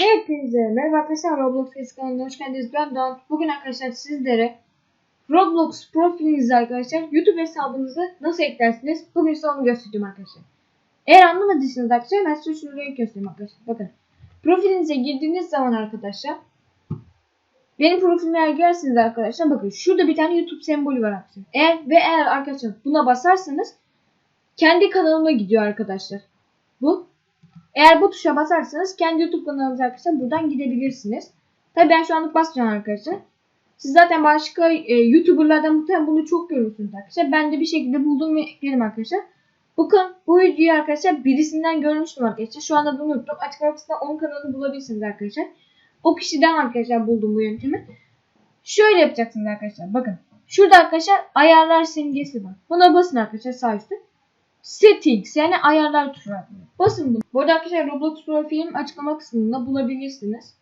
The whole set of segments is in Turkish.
Hepinize merhaba arkadaşlar Roblox kanalına hoş geldiniz. Ben Doğan. Bugün arkadaşlar sizlere Roblox profilinizi arkadaşlar YouTube hesabınızı nasıl eklersiniz? Bugün size onu göstereceğim arkadaşlar. Eğer anlamadıysanız arkadaşlar ben size renk göstereyim arkadaşlar. Bakın. Profilinize girdiğiniz zaman arkadaşlar benim profilime eğer girersiniz arkadaşlar bakın şurada bir tane YouTube sembolü var arkadaşlar. Eğer ve eğer arkadaşlar buna basarsanız kendi kanalıma gidiyor arkadaşlar. Bu eğer bu tuşa basarsanız kendi YouTube kanalınıza arkadaşlar buradan gidebilirsiniz. Tabi ben şu anlık basmayacağım arkadaşlar. Siz zaten başka e, YouTuber'lardan muhtemelen bunu çok görürsünüz arkadaşlar. Ben de bir şekilde buldum ve ekledim arkadaşlar. Bakın bu videoyu arkadaşlar birisinden görmüştüm arkadaşlar. Şu anda bunu unuttum. Açıklama kısmında onun kanalını bulabilirsiniz arkadaşlar. O kişiden arkadaşlar buldum bu yöntemi. Şöyle yapacaksınız arkadaşlar. Bakın. Şurada arkadaşlar ayarlar simgesi var. Buna basın arkadaşlar sağ üstte. Settings yani ayarlar tuşuna. Basın. Bu arada arkadaşlar Roblox profilim açıklama kısmında bulabilirsiniz.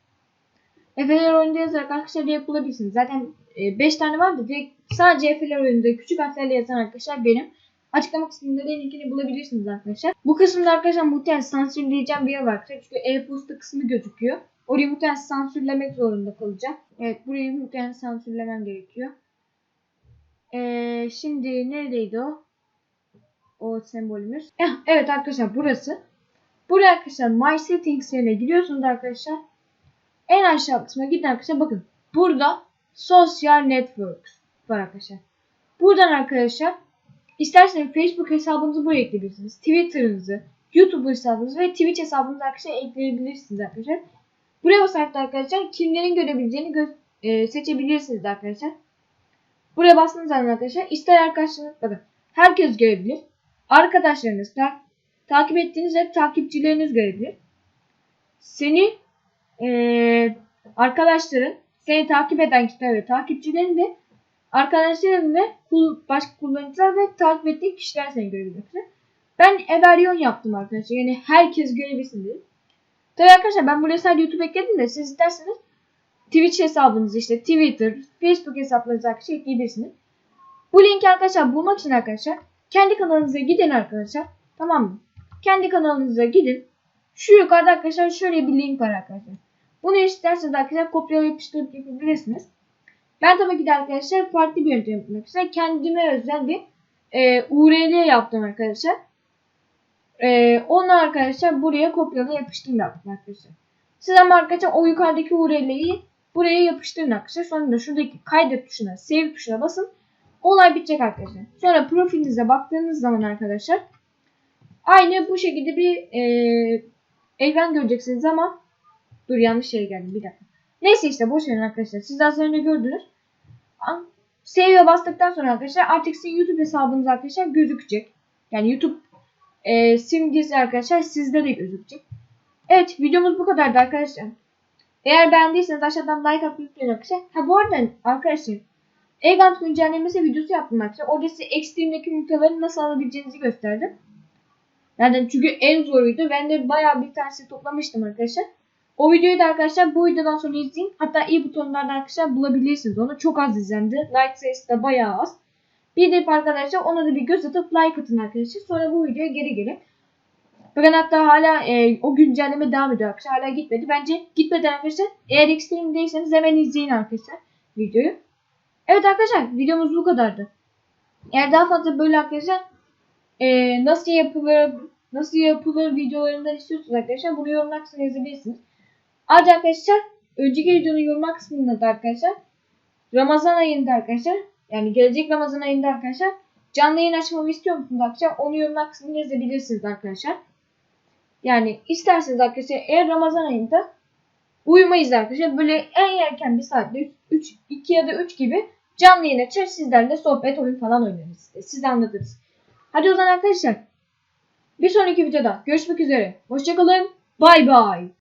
Efeler oyunda yazarak arkadaşlar direkt bulabilirsiniz. Zaten 5 tane var da direkt sadece Efeler oyunda küçük harflerle yazan arkadaşlar benim. Açıklama kısmında da linkini bulabilirsiniz arkadaşlar. Bu kısımda arkadaşlar muhtemelen sansürleyeceğim bir yer var. Çünkü e-posta kısmı gözüküyor. Orayı muhtemelen sansürlemek zorunda kalacağım. Evet burayı muhtemelen sansürlemem gerekiyor. Ee, şimdi neredeydi o? O sembolümüz. Evet arkadaşlar burası. Buraya arkadaşlar My Settings yerine gidiyorsunuz arkadaşlar. En aşağı kısma gidin arkadaşlar. Bakın burada Social Networks var arkadaşlar. Buradan arkadaşlar isterseniz Facebook hesabınızı buraya ekleyebilirsiniz. Twitter'ınızı, YouTube hesabınızı ve Twitch hesabınızı arkadaşlar ekleyebilirsiniz arkadaşlar. Buraya basarak da arkadaşlar kimlerin görebileceğini gö e, seçebilirsiniz arkadaşlar. Buraya bastığınız zaman arkadaşlar ister arkadaşlarınız bakın herkes görebilir. Arkadaşlarınız ta takip ettiğiniz ve takipçileriniz görebilir. Seni e, arkadaşların seni takip eden kişiler ve takipçilerin de arkadaşların ve başka kullanıcılar ve takip ettiğin kişiler seni görebilir. Ben Everyon yaptım arkadaşlar. Yani herkes görebilsin dedim. Tabii arkadaşlar ben buraya sadece YouTube ekledim de siz isterseniz Twitch hesabınızı işte Twitter, Facebook hesaplarınızı arkadaşlar ekleyebilirsiniz. Bu linki arkadaşlar bulmak için arkadaşlar kendi kanalınıza gidin arkadaşlar. Tamam mı? Kendi kanalınıza gidin. Şu yukarıda arkadaşlar şöyle bir link var arkadaşlar. Bunu isterseniz arkadaşlar kopyalayıp yapıştırıp yapabilirsiniz. Ben tabii ki de arkadaşlar farklı bir yöntem yaptım arkadaşlar. Kendime özel bir e, URL yaptım arkadaşlar. E, onu arkadaşlar buraya kopyalayıp yapıştırdım yaptım arkadaşlar. Siz ama arkadaşlar o yukarıdaki URL'yi buraya yapıştırın arkadaşlar. Sonra da şuradaki kaydet tuşuna, save tuşuna basın. Olay bitecek arkadaşlar. Sonra profilinize baktığınız zaman arkadaşlar aynı bu şekilde bir e, ekran göreceksiniz ama dur yanlış yere geldim bir dakika. Neyse işte boş verin arkadaşlar. Siz az önce gördünüz. Save'e bastıktan sonra arkadaşlar artık sizin YouTube hesabınız arkadaşlar gözükecek. Yani YouTube e, simgesi arkadaşlar sizde de gözükecek. Evet videomuz bu kadardı arkadaşlar. Eğer beğendiyseniz aşağıdan like atmayı unutmayın arkadaşlar. Ha bu arada arkadaşlar Egant güncellemesi videosu yaptım arkadaşlar. Orada size Extreme'deki yumurtaları nasıl alabileceğinizi gösterdim. Yani çünkü en zoruydu. Ben de bayağı bir tanesi toplamıştım arkadaşlar. O videoyu da arkadaşlar bu videodan sonra izleyin. Hatta iyi butonlarda arkadaşlar bulabilirsiniz onu. Çok az izlendi. Like sayısı da bayağı az. Bir de arkadaşlar ona da bir göz atıp like atın arkadaşlar. Sonra bu videoya geri gelin. Bakın hatta hala e, o güncelleme devam ediyor arkadaşlar. Hala gitmedi. Bence gitmeden arkadaşlar eğer Extreme değilseniz hemen izleyin arkadaşlar videoyu. Evet arkadaşlar videomuz bu kadardı. Eğer daha fazla böyle arkadaşlar e, nasıl yapılır nasıl yapılır videolarından istiyorsanız arkadaşlar bunu yorumlar kısmına yazabilirsiniz. Ayrıca arkadaşlar önceki videonun yorumlar kısmında da arkadaşlar Ramazan ayında arkadaşlar yani gelecek Ramazan ayında arkadaşlar canlı yayın açmamı istiyor musunuz arkadaşlar? Onu yorumlar kısmına yazabilirsiniz arkadaşlar. Yani isterseniz arkadaşlar eğer Ramazan ayında uyumayız arkadaşlar. Böyle en erken bir saatte 3, 2 ya da 3 gibi canlı yayın açar sizlerle sohbet oyun falan oynarız. İşte. Siz anladınız. Hadi o zaman arkadaşlar bir sonraki videoda görüşmek üzere. Hoşçakalın. Bay bay.